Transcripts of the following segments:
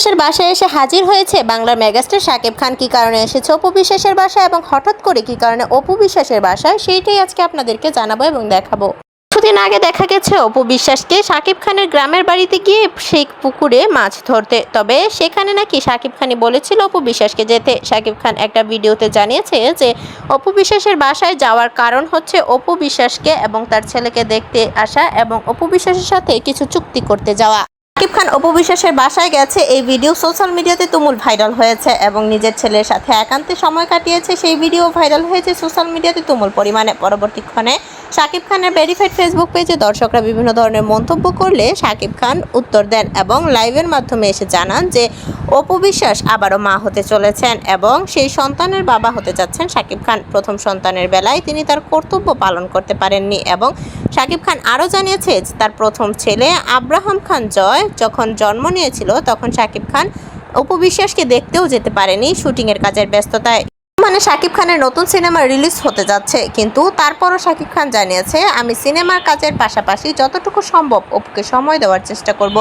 বিশ্বাসের বাসায় এসে হাজির হয়েছে বাংলার মেগাস্টার শাকিব খান। কি কারণে এসেছে অপু বিশ্বাসের বাসায় এবং হঠাৎ করে কি কারণে অপু বিশ্বাসের বাসায়? সেইটাই আজকে আপনাদেরকে জানাব এবং দেখাবো। কিছুদিন আগে দেখা গেছে অপু বিশ্বাসকে শাকিব খানের গ্রামের বাড়িতে গিয়ে সেই পুকুরে মাছ ধরতে। তবে সেখানে নাকি শাকিব খানই বলেছিল অপু বিশ্বাসকে যেতে। শাকিব খান একটা ভিডিওতে জানিয়েছে যে অপু বিশ্বাসের বাসায় যাওয়ার কারণ হচ্ছে অপু বিশ্বাসকে এবং তার ছেলেকে দেখতে আসা এবং অপু বিশ্বাসের সাথে কিছু চুক্তি করতে যাওয়া। শাকিব খান অপু বিশ্বাসের বাসায় গেছে। এই ভিডিও সোশ্যাল মিডিয়াতে তুমুল ভাইরাল হয়েছে এবং নিজের ছেলের সাথে একান্তে সময় কাটিয়েছে। সেই ভিডিও ভাইরাল হয়েছে সোশ্যাল মিডিয়াতে তুমুল পরিমাণে। পরবর্তীক্ষণে শাকিব খানের ভেরিফাইড ফেসবুক পেজে দর্শকরা বিভিন্ন ধরনের মন্তব্য করলে শাকিব খান উত্তর দেন এবং লাইভের মাধ্যমে এসে জানান যে, অপু বিশ্বাস আবারও মা হতে চলেছেন এবং সেই সন্তানের বাবা হতে যাচ্ছেন শাকিব খান। প্রথম সন্তানের বেলায় তিনি তার কর্তব্য পালন করতে পারেননি এবং শাকিব খান আরও জানিয়েছে যে, তার প্রথম ছেলে আব্রাহাম খান জয় যখন জন্ম নিয়েছিল তখন শাকিব খান অপু বিশ্বাসকে দেখতেও যেতে পারেনি শুটিংয়ের কাজের ব্যস্ততায়। মানে শাকিব খানের নতুন সিনেমা রিলিজ হতে যাচ্ছে। কিন্তু তারপরও শাকিব খান জানিয়েছে, আমি সিনেমার কাজের পাশাপাশি যতটুকু সম্ভব অপুকে সময় দেওয়ার চেষ্টা করব।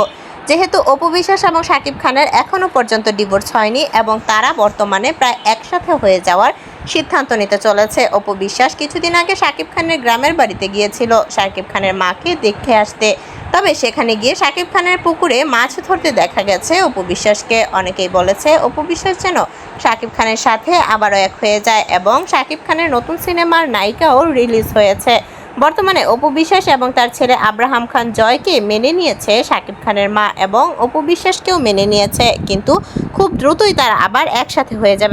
যেহেতু অপু বিশ্বাস এবং শাকিব খানের এখনও পর্যন্ত ডিভোর্স হয়নি এবং তারা বর্তমানে প্রায় একসাথে হয়ে যাওয়ার সিদ্ধান্ত নিতে চলেছে। অপু বিশ্বাস কিছুদিন আগে শাকিব খানের গ্রামের বাড়িতে গিয়েছিল। শাকিব খানের মাকে দেখে আসতে তবে সেখানে গিয়ে শাকিব খানের পুকুরে মাছ ধরতে দেখা গেছে। অপু বিশ্বাসকে অনেকেই বলেছে, অপু বিশ্বাস যেন শাকিব খানের সাথে আবারও এক হয়ে যায় এবং শাকিব খানের নতুন সিনেমার নায়িকাও রিলিজ হয়েছে। বর্তমানে অপু বিশ্বাস এবং তার ছেলে আব্রাহাম খান জয়কে মেনে নিয়েছে শাকিব খানের মা এবং অপু বিশ্বাসকেও মেনে নিয়েছে, কিন্তু খুব দ্রুতই তারা আবার একসাথে হয়ে যাবে।